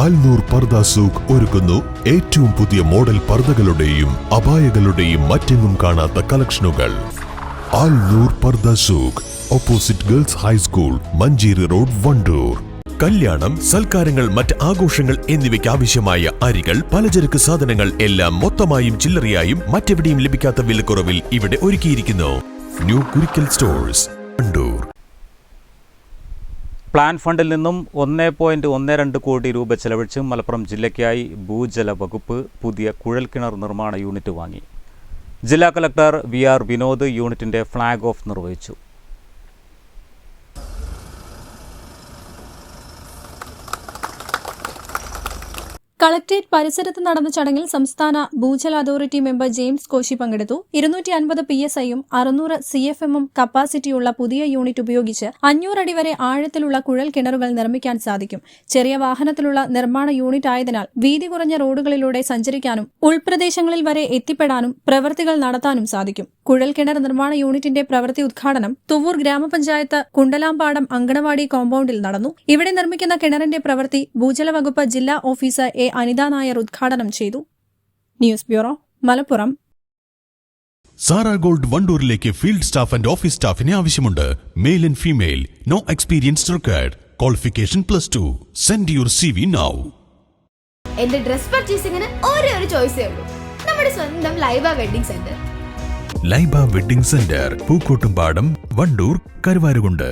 ആൽനൂർ പർദ സൂഖ് ഒരുക്കുന്നു ഏറ്റവും പുതിയ മോഡൽ പർദകളുടെയും അപായകളുടെയും മറ്റെങ്ങും കാണാത്ത കളക്ഷനുകൾ. ആൽനൂർ പർദ സൂഖ് opposite girls high school Manjeri road Wandoor. കല്യാണം സൽക്കാരങ്ങൾ മറ്റ് ആഘോഷങ്ങൾ എന്നിവയ്ക്ക് ആവശ്യമായ അരികൾ പലചരക്ക് സാധനങ്ങൾ എല്ലാം മൊത്തമായും ചില്ലറയായും മറ്റെവിടെയും ലഭിക്കാത്ത വിലക്കുറവിൽ ഇവിടെ ഒരുക്കിയിരിക്കുന്നു. New Kurikkal stores Wandoor. Plan ഫണ്ടിൽ നിന്നും ഒന്ന് പോയിന്റ് ഒന്ന് രണ്ട് കോടി രൂപ ചെലവഴിച്ച് മലപ്പുറം ജില്ലയ്ക്കായി ഭൂജല വകുപ്പ് പുതിയ കുഴൽക്കിണർ നിർമ്മാണ യൂണിറ്റ് വാങ്ങി. ജില്ലാ കലക്ടർ വി ആർ വിനോദ് യൂണിറ്റിന്റെ ഫ്ളാഗ് ഓഫ് നിർവഹിച്ചു. കളക്ട്രേറ്റ് പരിസരത്ത് നടന്ന ചടങ്ങിൽ സംസ്ഥാന Bhujal authority member James Koshy പങ്കെടുത്തു. ഇരുന്നൂറ്റി അൻപത് പി എസ് ഐയും അറുന്നൂറ് സി എഫ് എമ്മും കപ്പാസിറ്റിയുള്ള പുതിയ യൂണിറ്റ് ഉപയോഗിച്ച് അഞ്ഞൂറടി വരെ ആഴത്തിലുള്ള കുഴൽ കിണറുകൾ നിർമ്മിക്കാൻ സാധിക്കും. ചെറിയ വാഹനത്തിലുള്ള നിർമ്മാണ യൂണിറ്റ് ആയതിനാൽ വീതി കുറഞ്ഞ റോഡുകളിലൂടെ സഞ്ചരിക്കാനും ഉൾപ്രദേശങ്ങളിൽ വരെ എത്തിപ്പെടാനും പ്രവൃത്തികൾ നടത്താനും സാധിക്കും. കുഴൽ കിണർ നിർമ്മാണ യൂണിറ്റിന്റെ പ്രവൃത്തി ഉദ്ഘാടനം തുവൂർ ഗ്രാമപഞ്ചായത്ത് കുണ്ടലാമ്പാടം അങ്കണവാടി കോമ്പൌണ്ടിൽ നടന്നു. ഇവിടെ നിർമ്മിക്കുന്ന കിണറിന്റെ പ്രവൃത്തി ഭൂജല വകുപ്പ് ജില്ലാ ഓഫീസർ എ. അനിത നായർ ഉദ്ഘാടനം ചെയ്തു. News bureau Malappuram. Sara gold വണ്ടൂരിലേക്ക് field staff and office സ്റ്റാഫിനെ ആവശ്യമുണ്ട്. Male and female. No experience required qualification plus two send your C V now എന്റെ ഡ്രസ് പർച്ചേസിംഗിന് ഒരേ ഒരു ചോയ്സേ ഉള്ളൂ. നമ്മുടെ സ്വന്തം Laiba wedding centre Laiba wedding centre Pookkottumpadam Wandoor Karuvarakundu.